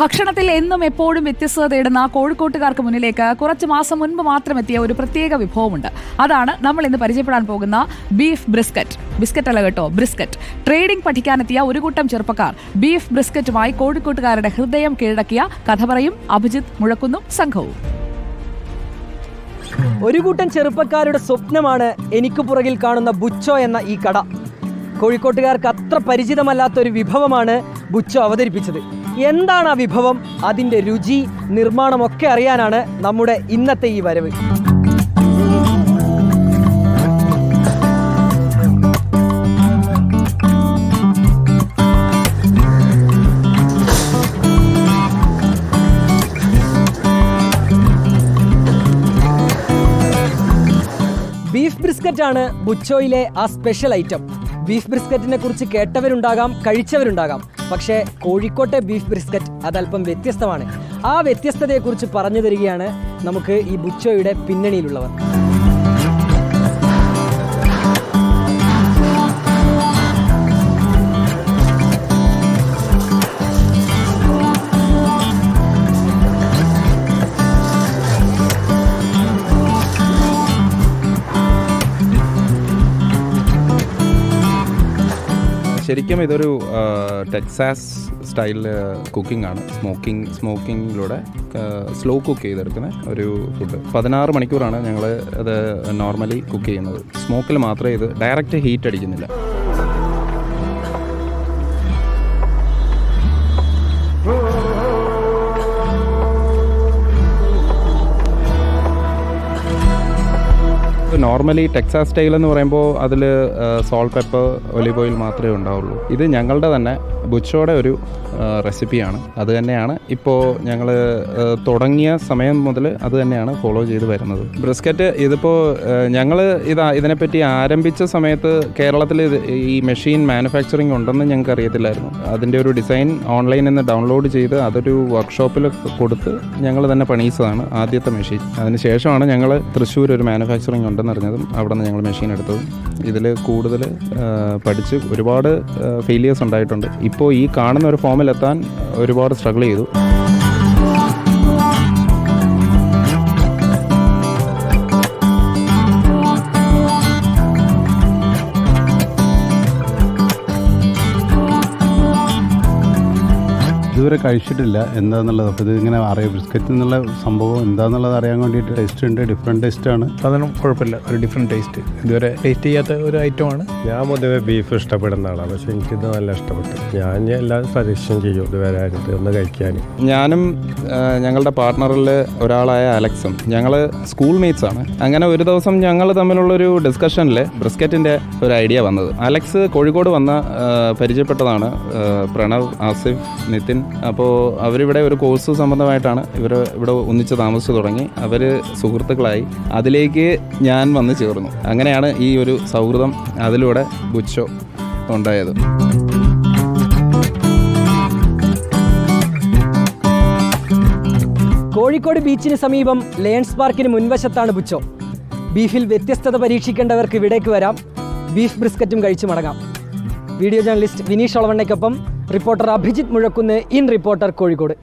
ഭക്ഷണത്തിൽ എന്നും എപ്പോഴും വ്യത്യസ്തത തേടുന്ന കോഴിക്കോട്ടുകാർക്ക് മുന്നിലേക്ക് കുറച്ച് മാസം മുൻപ് മാത്രം എത്തിയ ഒരു പ്രത്യേക വിഭവമുണ്ട്. അതാണ് നമ്മൾ ഇന്ന് പരിചയപ്പെടാൻ പോകുന്ന ബീഫ് ബ്രിസ്ക്കറ്റ് ബിസ്ക്കറ്റ് അല്ല കേട്ടോ ബ്രിസ്ക്കറ്റ് ട്രേഡിംഗ് പഠിക്കാനെത്തിയ ഒരു കൂട്ടം ചെറുപ്പക്കാർ ബീഫ് ബ്രിസ്ക്കറ്റുമായി കോഴിക്കോട്ടുകാരുടെ ഹൃദയം കീഴടക്കിയ കഥ പറയും അഭിജിത്ത് മുഴക്കുന്നും സംഘവും. ഒരു കൂട്ടം ചെറുപ്പക്കാരുടെ സ്വപ്നമാണ് എനിക്ക് പുറകിൽ കാണുന്ന ബുച്ചോ എന്ന ഈ കട. കോഴിക്കോട്ടുകാർക്ക് അത്ര പരിചിതമല്ലാത്ത ഒരു വിഭവമാണ് ബുച്ചോ അവതരിപ്പിച്ചത്. എന്താണ് ആ വിഭവം? അതിന്റെ രുചി നിർമ്മാണമൊക്കെ അറിയാനാണ് നമ്മുടെ ഇന്നത്തെ ഈ വരവ്. ബീഫ് ബ്രിസ്ക്കറ്റാണ് ബുച്ചോയിലെ ആ സ്പെഷ്യൽ ഐറ്റം. ബീഫ് ബ്രിസ്ക്കറ്റിനെ കുറിച്ച് കേട്ടവരുണ്ടാകാം കഴിച്ചവരുണ്ടാകാം. പക്ഷേ കോഴിക്കോട്ടെ ബീഫ് ബ്രിസ്ക്കറ്റ് അതല്പം വ്യത്യസ്തമാണ്. ആ വ്യത്യസ്തതയെക്കുറിച്ച് പറഞ്ഞു തരികയാണ് നമുക്ക് ഈ ബുച്ചോയുടെ പിന്നണിയിലുള്ളവർ. ശരിക്കും ഇതൊരു ടെക്സാസ് സ്റ്റൈൽ കുക്കിംഗ് ആണ്. സ്മോക്കിംഗ് സ്മോക്കിങ്ങിലൂടെ സ്ലോ കുക്ക് ചെയ്തെടുക്കുന്ന ഒരു ഫുഡ് പതിനാറ് മണിക്കൂറാണ് ഞങ്ങൾ അത് നോർമലി കുക്ക് ചെയ്യുന്നത്. സ്മോക്കിൽ മാത്രമേ ഇത് ഡയറക്റ്റ് ഹീറ്റ് അടിക്കുന്നില്ല. നോർമലി ടെക്സാസ് സ്റ്റൈൽ എന്ന് പറയുമ്പോൾ അതിൽ സോൾട്ട് പെപ്പർ ഒലിവ് ഓയിൽ മാത്രമേ ഉണ്ടാവുള്ളൂ. ഇത് ഞങ്ങളുടെ തന്നെ ബുച്ചോടെ ഒരു റെസിപ്പിയാണ് അത് തന്നെയാണ് ഇപ്പോൾ ഞങ്ങൾ തുടങ്ങിയ സമയം മുതൽ അത് തന്നെയാണ് ഫോളോ ചെയ്ത് വരുന്നത്. ബ്രിസ്ക്കറ്റ് ഇതിപ്പോൾ ഞങ്ങൾ ഇതാ ഇതിനെപ്പറ്റി ആരംഭിച്ച സമയത്ത് കേരളത്തിൽ ഈ മെഷീൻ മാനുഫാക്ചറിങ് ഉണ്ടെന്ന് ഞങ്ങൾക്ക് അറിയത്തില്ലായിരുന്നു. അതിന്റെ ഒരു ഡിസൈൻ ഓൺലൈനിൽ നിന്ന് ഡൗൺലോഡ് ചെയ്ത് അതൊരു വർക്ക്ഷോപ്പിൽ കൊടുത്ത് ഞങ്ങൾ തന്നെ പണിയിച്ചതാണ് ആദ്യത്തെ മെഷീൻ അതിന് ശേഷമാണ് ഞങ്ങൾ തൃശ്ശൂർ ഒരു മാനുഫാക്ചറിങ് ഉണ്ടെന്ന് അറിഞ്ഞതും അവിടെ നിന്ന് ഞങ്ങൾ മെഷീൻ എടുത്തതും. ഇതിൽ കൂടുതൽ പഠിച്ച് ഒരുപാട് ഫെയിലിയേഴ്സ് ഉണ്ടായിട്ടുണ്ട്. ഇപ്പോൾ ഈ കാണുന്ന ഒരു ഫോമിലെത്താൻ ഒരുപാട് സ്ട്രഗിൾ ചെയ്തു. ഇതുവരെ കഴിച്ചിട്ടില്ല. എന്താന്നുള്ളത് അപ്പോൾ ഇത് ഇങ്ങനെ അറിയാം. ബിസ്ക്കറ്റ് എന്നുള്ള സംഭവം എന്താന്നുള്ളത് അറിയാൻ വേണ്ടിയിട്ട് ടേസ്റ്റ് ഉണ്ട്. ഡിഫറെന്റ് ടേസ്റ്റ് ആണ്. സാധനം കുഴപ്പമില്ല. ഒരു ഡിഫറെന്റ് ടേസ്റ്റ് ഇതുവരെ ടേസ്റ്റ് ചെയ്യാത്ത ഒരു ഐറ്റം ആണ്. ഞാൻ പൊതുവെ ബീഫ് ഇഷ്ടപ്പെടുന്ന ആളാണ് പക്ഷെ എനിക്കിത് നല്ല ഇഷ്ടപ്പെട്ടു. ഞാൻ എല്ലാം സജഷൻ ചെയ്യും ഇത് വരാനായിട്ട് ഒന്ന് കഴിക്കാൻ. ഞാനും ഞങ്ങളുടെ പാർട്ട്ണറിൽ ഒരാളായ അലക്സും. ഞങ്ങൾ സ്കൂൾ മേറ്റ്സ് ആണ്. അങ്ങനെ ഒരു ദിവസം ഞങ്ങൾ തമ്മിലുള്ളൊരു ഡിസ്കഷനിൽ ബ്രിസ്ക്കറ്റിന്റെ ഒരു ഐഡിയ വന്നത്. അലക്സ് കോഴിക്കോട് വന്ന പരിചയപ്പെട്ടതാണ് പ്രണവ് ആസിഫ് നിതിൻ അപ്പോൾ അവരിവിടെ ഒരു കോഴ്സ് സംബന്ധമായിട്ടാണ് ഇവർ ഇവിടെ ഒന്നിച്ച് താമസിച്ചു തുടങ്ങി. അവർ സുഹൃത്തുക്കളായി. അതിലേക്ക് ഞാൻ വന്ന് ചേർന്നു. അങ്ങനെയാണ് ഈ ഒരു സൗഹൃദം അതിലൂടെ ബുച്ചോ ഉണ്ടായത്. കോഴിക്കോട് ബീച്ചിന് സമീപം ലയൺസ് പാർക്കിന് മുൻവശത്താണ് ബുച്ചോ ബീഫിൽ വ്യത്യസ്തത പരീക്ഷിക്കേണ്ടവർക്ക് ഇവിടേക്ക് വരാം. ബീഫ് ബ്രിസ്ക്കറ്റും കഴിച്ചു മടങ്ങാം. Video journalist Vineesh ഒളവണ്ണയ്ക്കൊപ്പം reporter Abhijith Muzhakkunnu in reporter Kozhikode.